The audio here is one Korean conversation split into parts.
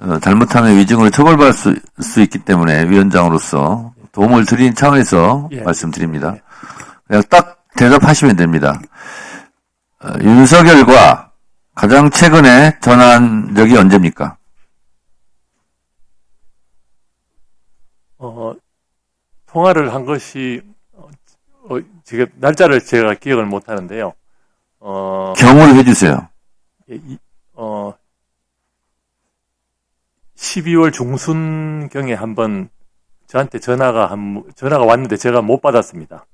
어, 잘못하면 위증으로 처벌받을 수, 수 있기 때문에 위원장으로서 도움을 드린 차원에서 예. 말씀드립니다. 그냥 딱 대답하시면 됩니다. 어, 윤석열과 가장 최근에 전화한 적이 언제입니까? 어, 통화를 한 것이 어, 어, 지금 날짜를 제가 기억을 못 하는데요. 어, 경우를 해주세요. 예, 이- 어, 12월 중순경에 한번 저한테 전화가 한, 전화가 왔는데 제가 못 받았습니다.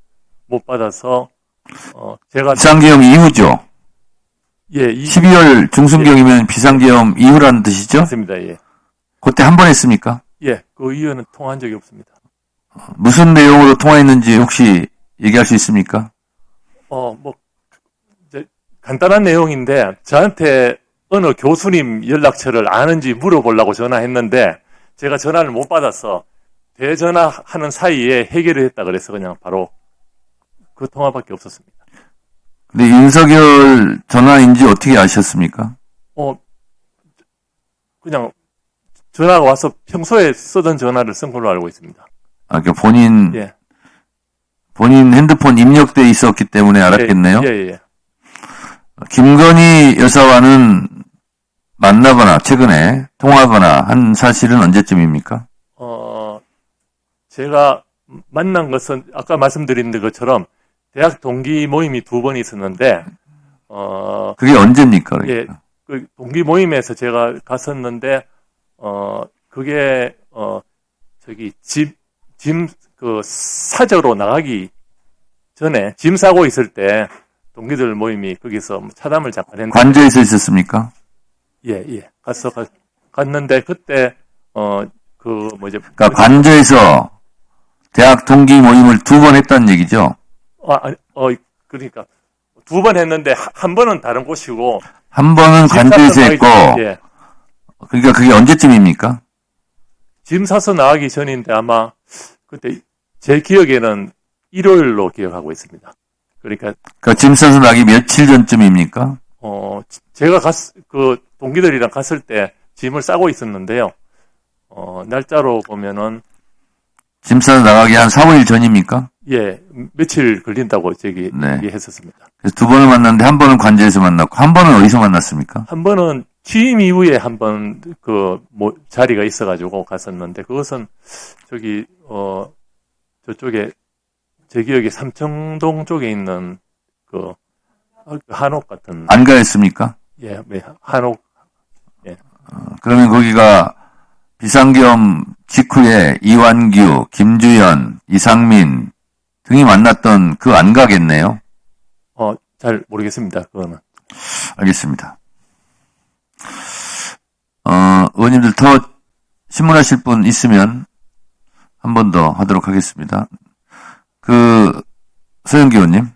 못 받아서, 어, 제가, 비상계엄 이후죠. 예, 이, 12월 중순경이면 비상계엄 이후라는 뜻이죠? 맞습니다. 예. 그때 한 번 했습니까? 예, 그 이후는 통화한 적이 없습니다. 무슨 내용으로 통화했는지 혹시 얘기할 수 있습니까? 어, 뭐, 이제 간단한 내용인데, 저한테 어느 교수님 연락처를 아는지 물어보려고 전화했는데, 제가 전화를 못 받아서, 대전화하는 사이에 해결을 했다 그래서 그냥 바로 그 통화밖에 없었습니다. 근데 윤석열 전화인지 어떻게 아셨습니까? 어, 그냥 전화가 와서 평소에 쓰던 전화를 쓴 걸로 알고 있습니다. 아, 그 본인, 예. 본인 핸드폰 입력돼 있었기 때문에 알았겠네요. 예, 예, 예. 김건희 여사와는 만나거나 최근에 통화하거나 한 사실은 언제쯤입니까? 어, 제가 만난 것은 아까 말씀드린 것처럼 대학 동기 모임이 두 번 있었는데, 어, 그게 언제입니까? 예, 그러니까. 그 동기 모임에서 제가 갔었는데, 어, 그게, 어, 저기 집, 짐, 그 사저로 나가기 전에 짐 싸고 있을 때 동기들 모임이 거기서 뭐 차담을 잠깐 했는데, 관저에서 있었습니까? 예, 예. 갔어, 갔, 갔는데 그때, 어, 그, 뭐지. 그러니까 관저에서 대학 동기 모임을 두 번 했다는 얘기죠. 아, 아니, 어, 그러니까 두 번 했는데 하- 한 번은 다른 곳이고 한 번은 관저에서 짐 했고, 예, 그러니까 그게 언제쯤입니까? 짐 사서 나가기 전인데 아마 그때 제 기억에는 일요일로 기억하고 있습니다. 그러니까 그러니까 짐 싸서 나기 며칠 전쯤입니까? 어 제가 갔 그 동기들이랑 갔을 때 짐을 싸고 있었는데요. 어 날짜로 보면은 짐 싸서 나가기 한 4, 5일 전입니까? 예 며칠 걸린다고 저기 네. 얘기했었습니다. 그래서 두 번을 만났는데 한 번은 관저에서 만났고 한 번은 어디서 만났습니까? 한 번은 취임 이후에 한 번 그 뭐 자리가 있어가지고 갔었는데 그것은 저기 어 저쪽에 제 기억에 삼청동 쪽에 있는 그 한옥 같은 안가했습니까? 예 네, 한옥 그러면 거기가 비상겸 직후에 이완규, 김주연, 이상민 등이 만났던 그 안가겠네요. 어 잘 모르겠습니다 그거는 알겠습니다. 어, 의원님들 더 신문하실 분 있으면 한 번 더 하도록 하겠습니다. 그, 서영기 의원님.